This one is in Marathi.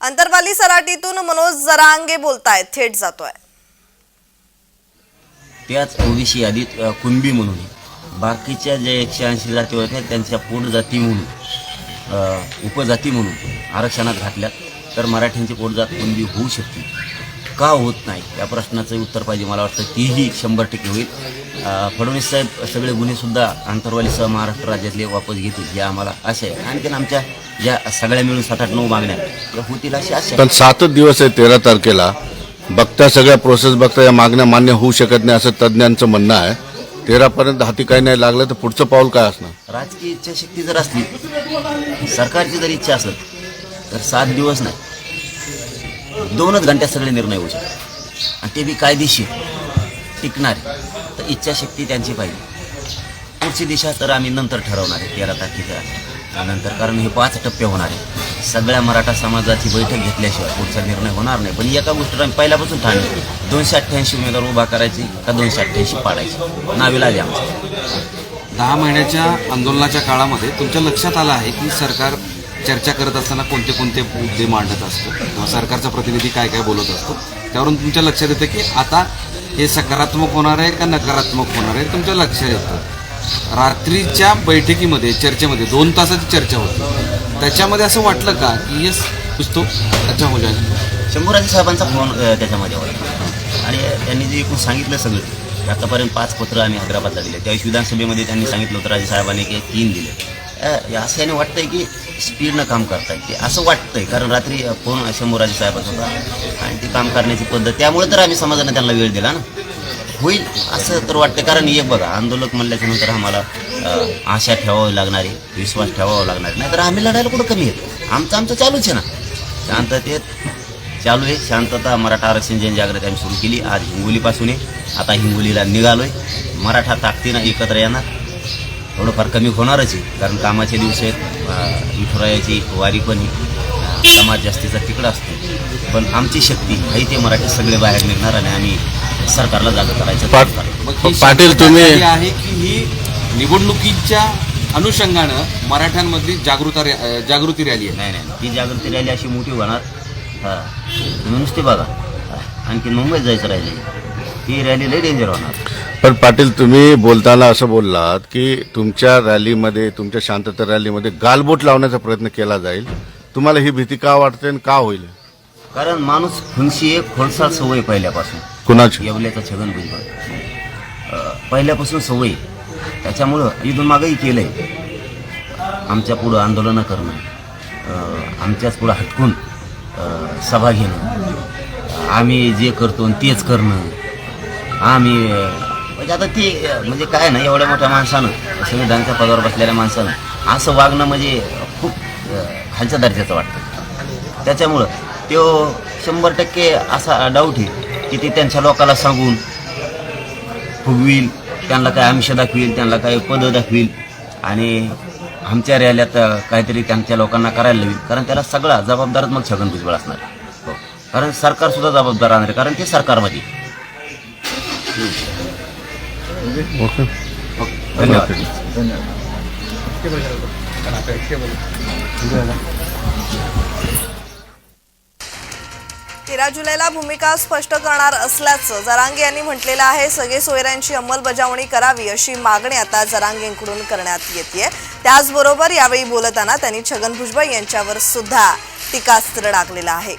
अंतरवाली सराटीतून मनोज जरांगे बोलतायत थेट जातोय. त्याच ओबीसी यादीत कुंबी कुणबी म्हणून. बाकीच्या जे एकशे ऐंशी जाती होत्या त्यांच्या पोटजाती म्हणून अ, उपजाती म्हणून आरक्षणात घातल्यात. तर मराठ्यांची पोटजात कुणबी होऊ शकते. का होत नाही? या प्रश्नाचं उत्तर पाहिजे मला वाटतं. तीही शंभर टक्के होईल. फडणवीस साहेब सगळे गुन्हेसुद्धा आंतरवालीसह महाराष्ट्र राज्यातले वापस घेतील हे आम्हाला आशा आहे. आणखीन आमच्या ज्या सगळ्या मिळून सात आठ नऊ मागण्या त्या होतील अशी आशा आहे. पण सातच दिवस आहे तेरा तारखेला. बघता सगळ्या प्रोसेस बघता या मागण्या मान्य होऊ शकत नाही असं तज्ज्ञांचं म्हणणं आहे. तेरापर्यंत हाती काही नाही लागलं तर पुढचं पाऊल काय असणार? राजकीय इच्छाशक्ती जर असली सरकारची जर इच्छा असेल तर सात दिवस नाही. दोनच घंट्यात सगळे निर्णय होऊ शकतात. आणि ते बी कायदेशीर टिकणारे. तर इच्छाशक्ती त्यांची पाहिजे. पुढची दिशा तर आम्ही नंतर ठरवणार आहे. तेरा तारखेच्या नंतर कारण हे पाच टप्पे होणार आहे सगळ्या मराठा समाजाची बैठक घेतल्याशिवाय पुढचा निर्णय होणार नाही. पण एका गोष्टीवर आम्ही पहिल्यापासून ठाणे दोनशे अठ्ठ्याऐंशी उमेदवार उभा करायचे का दोनशे अठ्ठ्याऐंशी पाडायची? नावी लागले आमचं. दहा महिन्याच्या आंदोलनाच्या काळामध्ये तुमच्या लक्षात आलं आहे की सरकार चर्चा करत असताना कोणते कोणते मुद्दे मांडत असतो? किंवा सरकारचा प्रतिनिधी काय काय बोलत असतो? त्यावरून तुमच्या लक्षात येतं की आता हे सकारात्मक होणार आहे का नकारात्मक होणार आहे? तुमच्या लक्षात येतं. रात्रीच्या बैठकीमध्ये चर्चेमध्ये दोन तासाची चर्चा होती. त्याच्यामध्ये असं वाटलं का की येस पुस्तक अच्छा हो जाईल. शंभूराजे साहेबांचा फोन त्याच्यामध्ये होता. आणि त्यांनी जे एकूण सांगितलं सगळं आतापर्यंत पाच पत्र आम्ही हैदराबादला दिले. त्यावेळेस विधानसभेमध्ये त्यांनी सांगितलं होतं राजे साहेबांनी की तीन दिले. असं याने वाटतंय की स्पीडनं काम करताय ते असं वाटतंय. कारण रात्री फोन शंभूराजे साहेबाचा होता आणि ती काम करण्याची पद्धत त्यामुळे तर आम्ही समाजाने त्यांना वेळ दिला ना. होईल असं तर वाटतं कारण एक बघा आंदोलक म्हणल्याच्या नंतर आम्हाला आशा ठेवावी लागणार आहे विश्वास ठेवावा लागणार. नाही नाहीतर आम्ही लढायला कुठं कमी आहेत आमचं आमचं चालूच आहे ना. शांततेत चालू आहे. शांतता मराठा आरक्षण जनजागृती आम्ही सुरू केली. आज हिंगोलीपासून आहे. आता हिंगोलीला निघालोय. मराठा ताकदीनं एकत्र येणार. थोडंफार कमी होणारच आहे. कारण कामाचे दिवस आहेत विठुरायाची वारी पण समाज जास्तीचा तिकडं असतो. पण आमची शक्ती आहे ते मराठी सगळे बाहेर निघणार आणि आम्ही सरकारला जागा करायचं पाटील, तुम्ही- आहे की ही निवडणुकीच्या अनुषंगानं मराठ्यांमधली जागृता जागृती रॅली आहे? नाही नाही ती जागृती रॅली अशी मोठी होणार. हा. तुम्ही नुसते बघा. आणखी मुंबईत जायचं राहिले ती रॅली लई डेंजर होणार. पण पाटील तुम्ही बोलताना असं बोललात की तुमच्या रॅलीमध्ये तुमच्या शांतता रॅलीमध्ये गालबोट लावण्याचा प्रयत्न केला जाईल. तुम्हाला ही भीती का वाटते आणि का होईल? कारण माणूस खुनशी एक खोलसाळ सवय पहिल्यापासून. कुणाची? येवल्याचा छगन भुजबळ. पहिल्यापासून सवय. त्याच्यामुळं इथून मागंही केलंय. आमच्या पुढं आंदोलनं करणं आमच्याच पुढं हटकून सभा घेणं आम्ही जे करतो तेच करणं आम्ही म्हणजे आता ते म्हणजे काय ना एवढ्या मोठ्या माणसानं संविधानाच्या पदावर बसलेल्या माणसानं असं वागणं म्हणजे खूप खालच्या दर्जाचं वाटतं. त्याच्यामुळं तो शंभर टक्के असा डाऊट आहे की ते त्यांच्या लोकाला सांगून फुगवील त्यांना काय आमिष दाखवील त्यांना काय पदं दाखवील आणि आमच्या रॅल्यात काहीतरी त्यांच्या लोकांना करायला लावील. कारण त्याला सगळा जबाबदारच मग छगन भुजबळ असणार. हो. कारण सरकारसुद्धा जबाबदार राहणार कारण ते सरकारमध्ये ओके धन्यवाद तेरा जुलैला भूमिका स्पष्ट करणार असल्याचं जरांगे यांनी म्हटलेलं आहे. सगळे सोयऱ्यांची अंमलबजावणी करावी अशी मागणी आता जरांगेंकडून करण्यात येते त्याचबरोबर यावेळी बोलताना त्यांनी छगन भुजबळ यांच्यावर सुद्धा टीकास्त्र डागलेलं आहे.